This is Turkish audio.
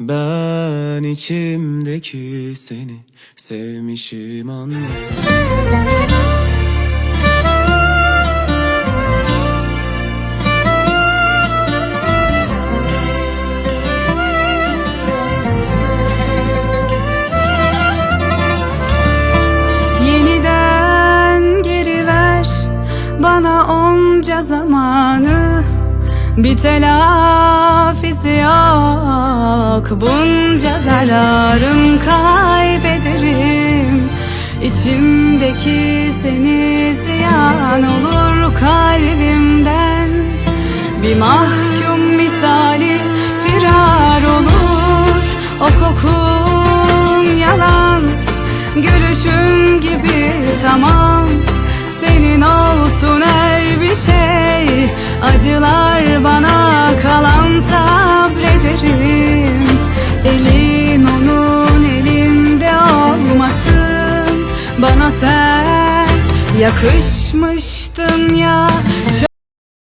Ben içimdeki seni sevmişim anlasın. Yeniden geri ver bana onca zamanı. Bir telafisi yok. Bunca zararım kaybederim. İçimdeki seni ziyan olur kalbimden. Bir mahkum misali firar olur. O kokun yalan. Gülüşün gibi tamam. Senin olsun her bir şey. Acılar Bana sen. Yakışmıştın ya